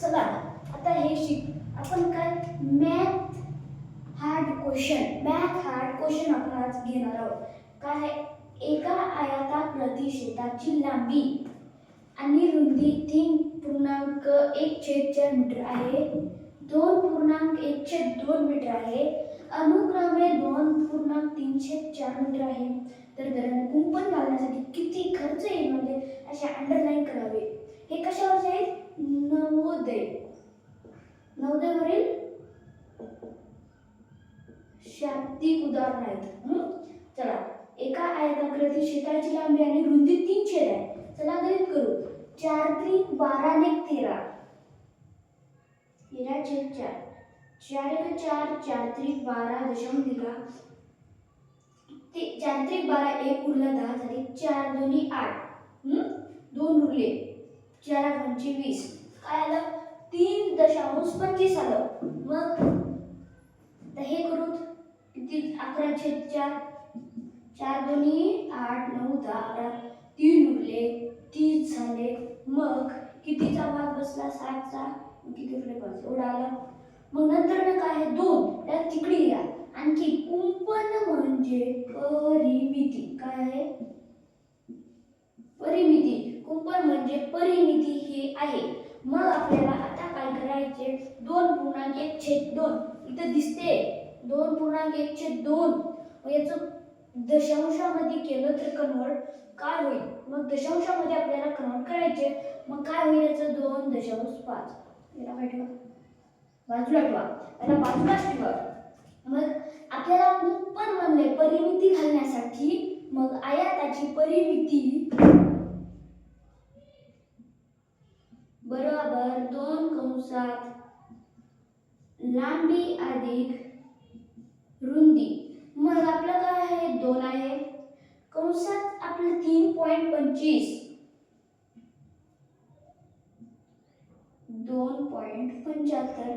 चला आता हे शिक. आपण काय? Math hard question math hard question आपण आज घेणार आहोत. काय एका आयताकृती शेताची लांबी आणि रुंदी तीन पूर्णांक एक छेद चार मीटर आहे. दोन पूर्णांक एक छेद दोन मीटर आहे. अनुक्रमे दोन पूर्णांक तीन छेद चार मीटर आहे. तर दरम्यान कुंपण घालण्यासाठी किती खर्च येईल म्हणजे असे अंडरलाईन करावे. हे कशा नवोदय. नवोदयवरील शाब्दिक उदाहरण आहेत. चला एका आयताकृती शेताची लांबी आणि रुंदी तीन छेद आहे. चला गणित करू. चार त्रिक बारा एक तेरा. तेरा छेद चार. चार एक चार चार त्रिक बारा दशम दिला. ते चार त्रिक बारा एक उरला दहा झाली चार दोन्ही आठ. दोन उरले. चार पंचे वीस. काय आलं तीन दशांश पंचवीस आलं. मग हे करू. किती? अकरा छेद चार. चार दोन्ही आठ नऊ दहा अकरा. तीन उरले तीस झाले. मग कितीचा भाग बसला? सातचा मग किती उरले? पाच. एवढा आला. मग नंतर ना काय? दोन. त्यात तिकडे या. आणखी कुंपण म्हणजे परिमिती. काय आहे? परिमिती. कुंपण म्हणजे परिमिती हे आहे. मग आपल्याला आता काय करायचे? दोन पूर्णांक एक छेद दोन. इथं दिसते. दोन पूर्णांक एक छेद दोन. मग याचं दशांशामध्ये केलं तर कन्वर्ट काय होईल? मग दशांशामध्ये आपल्याला कन्वर्ट करायचे. मग काय होईल याचं? दोन दशांश पाच. याला काय ठेवा बाजूला ठेवा. याला बाजूलाच ठेवा. मग आपल्याला कुंपण म्हणले परिमिती घालण्यासाठी मग आयाताची परिमिती बरोबर दोन कंसात लांबी अधिक रुंदी. मग आपलं काय आहे? दोन आहे. कंसात आपलं तीन पॉईंट पंचवीस. दोन पॉईंट पंच्याहत्तर.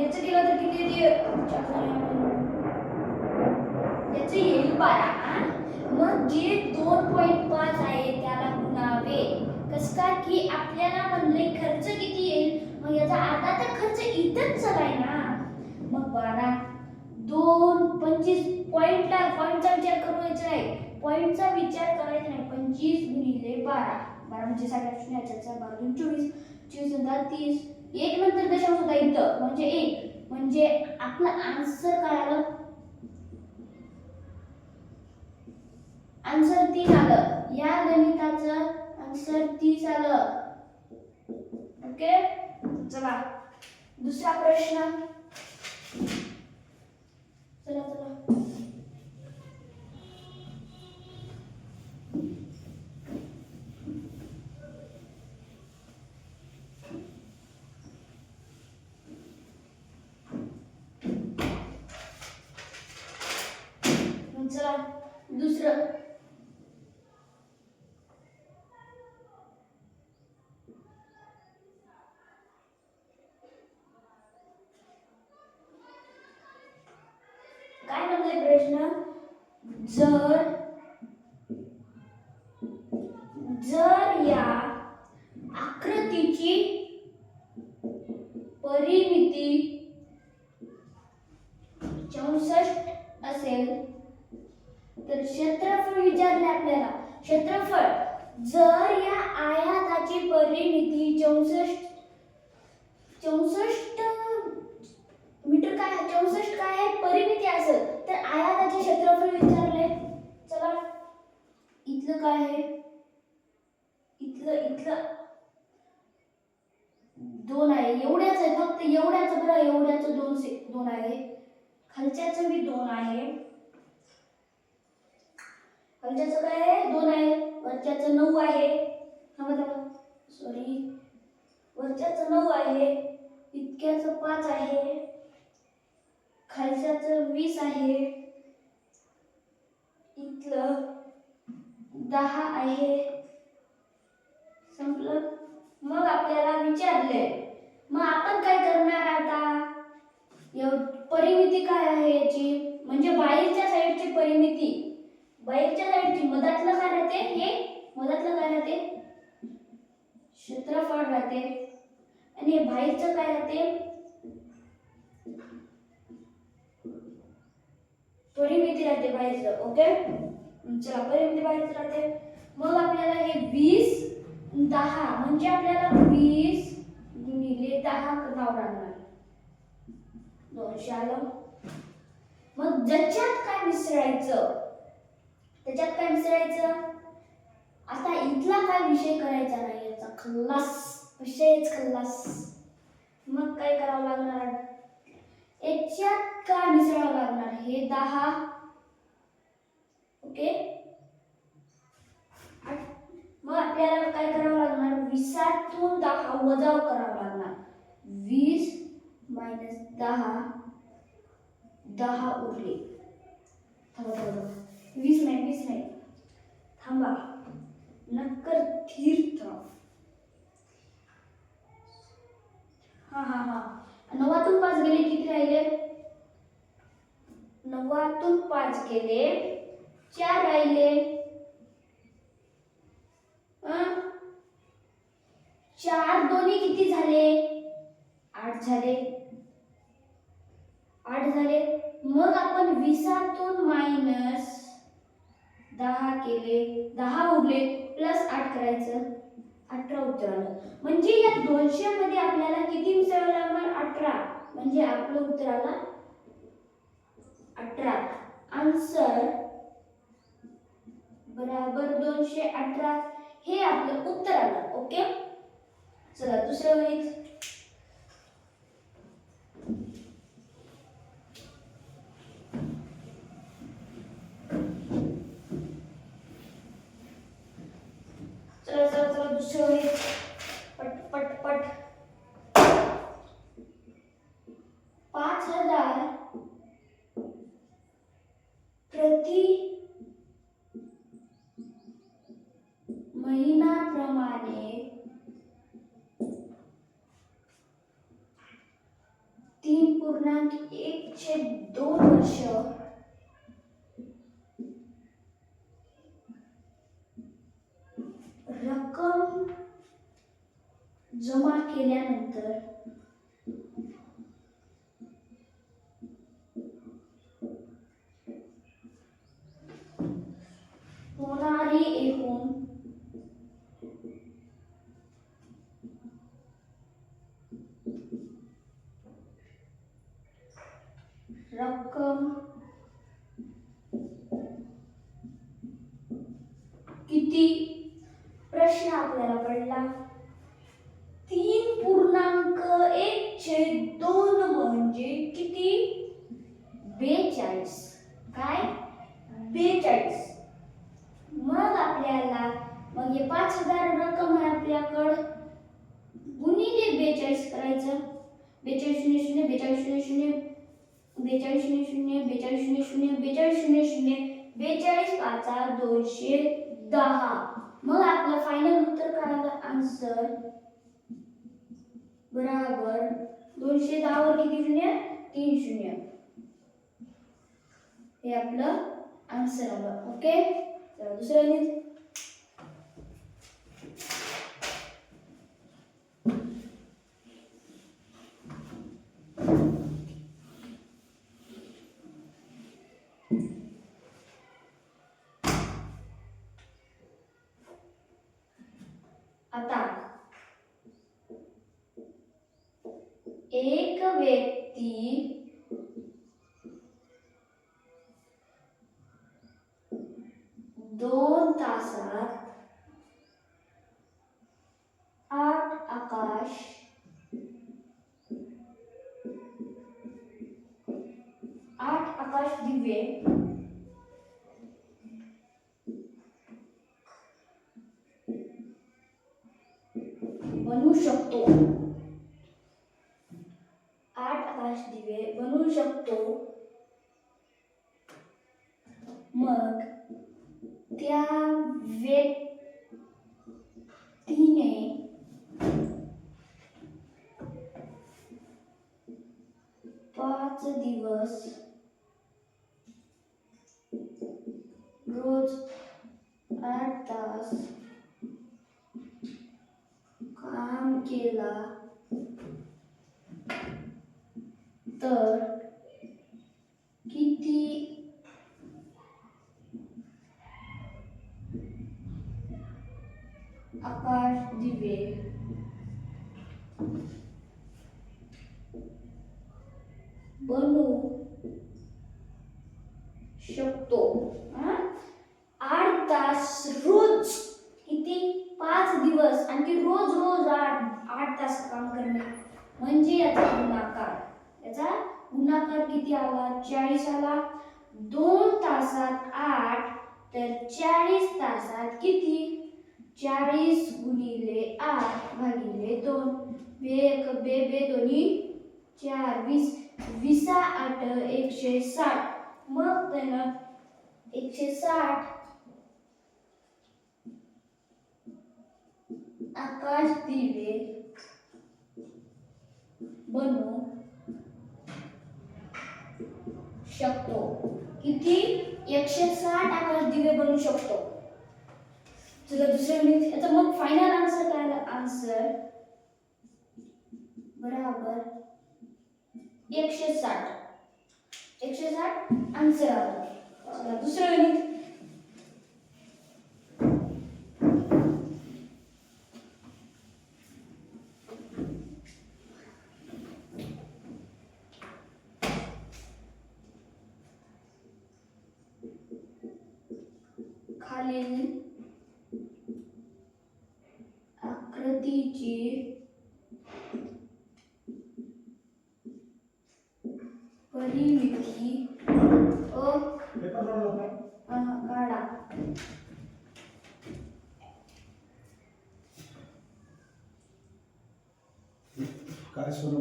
याचं केलं तर किती येते? याचं येईल बारा. मग जे दोन पॉईंट पाच आहे त्याला गुणावे कसं की आपल्याला म्हणले खर्च किती येईल? मग याचा आता तर खर्च इथंच चालाय ना. मग बारा दोन पंचवीस पॉईंटला पॉईंटचा विचार करायचा नाही पॉईंटचा विचार करायचा नाही. पंचवीस गुणिले बारा. बारा म्हणजे सगळ्यात शून्याच्या बारा दोन चोवीस. चोवीस नंतर तीस. एक नंतर दशांश होता इथं. म्हणजे एक. म्हणजे आपलं आन्सर काय आलं? आन्सर तीन आलं. या गणिताचं आन्सर तीस आलं ओके? चला. दुसरा प्रश्न. चला चला. मग चला. दुसरं काय म्हणते प्रश्न जर जर या आकृतीची परिमिती चौसष्ट असेल तर क्षेत्रफळ विचारले आपल्याला. क्षेत्रफळ जर या आयाताची परिमिती चौसष्ट चौसष्ट मीटर काय आहे? चौसष्ट काय आहे परिमिती असेल तर आयाताचे क्षेत्रफळ विचारले चला इथलं काय आहे? इथलं इथलं. दोन आहे. एवढ्याच आहे फक्त एवढ्याच बरं एवढ्याच दोन से दोन आहे. खालच्याचं बी दोन आहे. खालच्याचं काय आहे? दोन आहे. वरच्याचं नऊ आहे. थांबा थांबा. सॉरी वरच्याच नऊ आहे. इतक्याचं पाच आहे. खालच्याचं वीस आहे. इथलं. दहा आहे. संपलं. मग आपल्याला विचारले मग आपण काय करणार आता? एव- परिमिती काय आहे याची? म्हणजे बाहेरच्या साईडची परिमिती. बाहेरच्या साईडची मधातलं काय राहते हे मधातलं काय राहते. क्षेत्रफळ राहते. आणि बाहेरचं काय राहते? परिमिती राहते बाहेरचं ओके? चला परिमिती बाहेरचं राहते. मग आपल्याला हे वीस दहा म्हणजे आपल्याला वीस गुणिले दहा करावं लागणार. दोनशे आलं. मग ज्याच्यात काय मिसळायचं? त्याच्यात काय मिसळायचं? आता इथला काय विषय करायचा नाही याचा? खल्लास. विषयच खल्लास. मग काय करावं लागणार? याच्यात काय मिसळावं लागणार? हे दहा ओके? मग आपल्याला काय करावं लागणार? विसातून दहा वजा करावं लागणार. वीस मायनस दहा दहा उरले. थांबा थांबा. वीस नाही वीस नाही. थांबा. नक्कर तीर्थ हा हा हा. नवातून पाच गेले किती राहिले? नवातून पाच गेले. चार राहिले. चार दोन्ही किती झाले? आठ झाले. आठ झाले. मग आपण विसातून मायनस दहा केले. दहा उरले प्लस आठ करायचं. अठरा उत्तर आलं. म्हणजे या दोनशे मध्ये आपल्याला किती विसरावं लागणार? अठरा. म्हणजे आपलं उत्तर आलं अठरा. आन्सर बराबर दोनशे अठरा हे आपलं उत्तर आलं ओके? चला दुसरं गणित. चला चला चला दुसरं गणित. पट पट पट. पाच हजार ചെയ്യാൻ बेचाळीस. काय? बेचाळीस. मग आपल्याला मग हे पाच हजार रक्कम आहे आपल्याकडं. गुणिले बेचाळीस करायचं. बेचाळीस शून्य शून्य बेचाळीस शून्य शून्य बेचाळीस शून्य शून्य बेचाळीस शून्य शून्य बेचाळीस शून्य शून्य बेचाळीस पाचा दोनशे दहा. मग आपलं फायनल उत्तर काय आन्सर बराबर. दोनशे दहावर किती शून्य? तीन शून्य. हे आपलं आन्सर आलं ओके चला दुसरं गणित. आता एक व्यक्ती दोन तासात आठ आकाश आठ आकाश दिवे बनवू शकतो. आठ आकाश दिवे बनवू शकतो. मग त्या व्यक्तीने पाच दिवस रोज आठ तास काम केला तर गुणाकार किती आला? चाळीस आला. दोन तासात आठ तर चाळीस तासात किती? चाळीस गुणिले आठ भागिले दोन. बे एक बे बे दोन्ही चार वीस. विसा आठ एकशे साठ. मग त्यानं एकशे साठ. आकाश दिवे बनवू. शकतो. किती? एकशे साठ आकाश दिवे बनवू शकतो. चला दुसरं मिनिट याचा मग फायनल आन्सर काय आला आन्सर बराबर. एकशे साठ एकशे साठ आन्सर आला दुसरं गणित. खालील आकृतीची परिमिती अ काढा. काय सोनं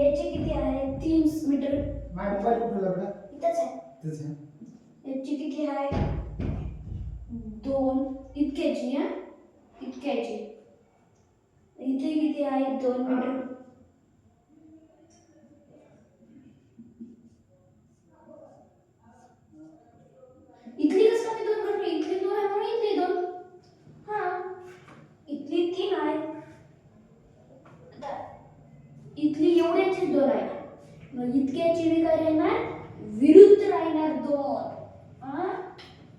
याचे किती आहे? तीन मीटर. माझ्या मोबाईल कुठे लागला इथंच आहे. तेच आहे. याची किती आहे? दोन. इतक्याची हा? इतक्याची. इथे किती आहे? दोन मीटर इथली कसं काय दोन मीटर इथली दोन आहे म्हणून इथली दोन हा इथली तीन आहे आता इथली एवढ्याचीच दोन आहे मग इतक्याची बी काय विरुद्ध राहणार दोन. हा?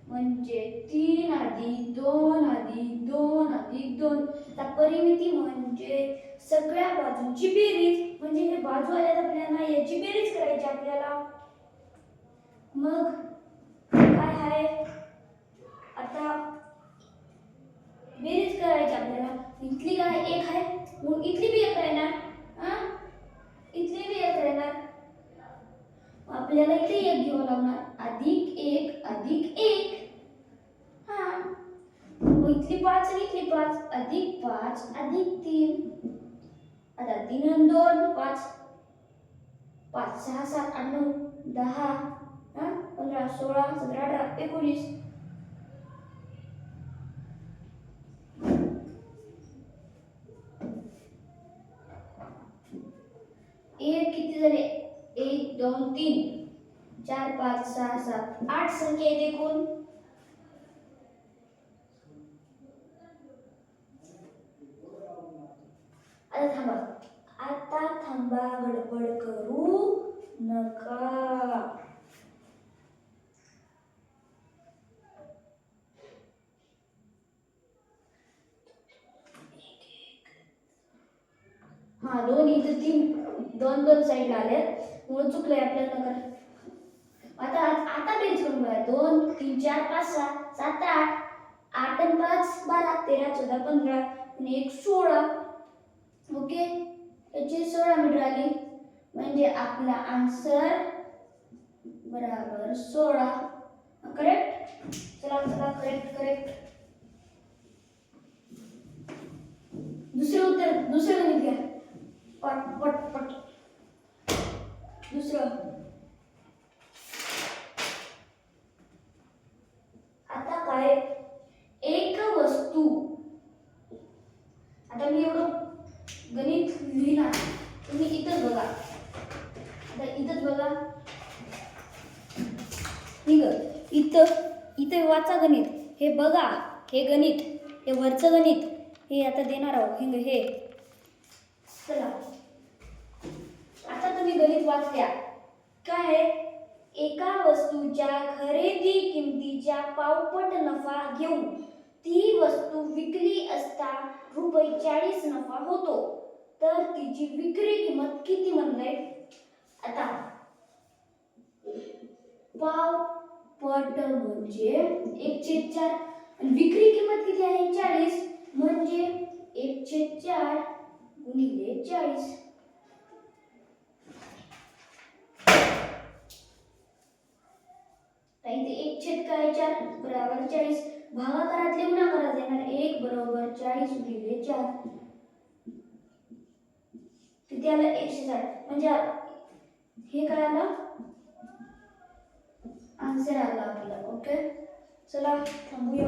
म्हणजे तीन आधी दोन आधी दोन आधी दोन. आता परिमिती म्हणजे सगळ्या बाजूंची बेरीज. म्हणजे हे बाजू आल्यात आपल्याला याची बेरीज करायची आपल्याला. मग काय आहे? आता बेरीज करायची आपल्याला इथली काय एक आहे मग इथली बी एक राहणार हा इथली बी एक राहणार आपल्याला इथे एक अधिक एक अधिक एक. हा हो, इथली पाच आणि इथली पाच. अधिक पाच अधिक तीन. आता तीन आणि दोन पाच. पाच सहा सात आठ नऊ दहा. हा पंधरा सोळा सतरा अठरा एकोणीस. एक किती झाले? एक दोन तीन. चार पाच सहा सात. आठ संख्या येते कोण आता थांबा. आता थांबा गडबड करू नका. हा दोन इथं तीन दोन दोन साईड आल्यात. म्हणून चुकलंय आपल्याला नकार. आता आता बेरीज करून बघा. दोन तीन चार पाच सहा सात आठ. आठ आणि पाच बारा तेरा चौदा पंधरा. आणि एक सोळा. ओके? याची सोळा मीटर आली. म्हणजे आपला आन्सर बराबर सोळा. करेक्ट चला चला करेक्ट करेक्ट दुसरे उत्तर दुसरं गणित घ्या. पट पट पट दुसरं आता काय एक वस्तू आता मी एवढं गणित लिहिणार तुम्ही इथंच बघा आता इथंच बघा ठीक इथं इथे वाचा गणित हे बघा हे गणित हे वरचं गणित हे आता देणार आहोत. हे हे. चला. आता तुम्ही गणित वाचल्या काय आहे? एका वस्तूच्या खरेदी किमतीच्या पावपट नफा घेऊन ती वस्तू विकली असता रुपये चाळीस नफा होतो. तर तिची विक्री किंमत किती म्हणलंय? आता. पावपट म्हणजे एकशे चार विक्री किंमत किती आहे? चाळीस. म्हणजे एकशे चार गुणिले चाळीस. इथे एक छेद काय? चार बराबर चाळीस. भागाकारातले गुणाकारात येणार एक बरोबर चाळीस गुणिले चार. किती आलं? एकशे साठ. म्हणजे हे काय आलं? आन्सर आला आपला. ओके? चला थांबूया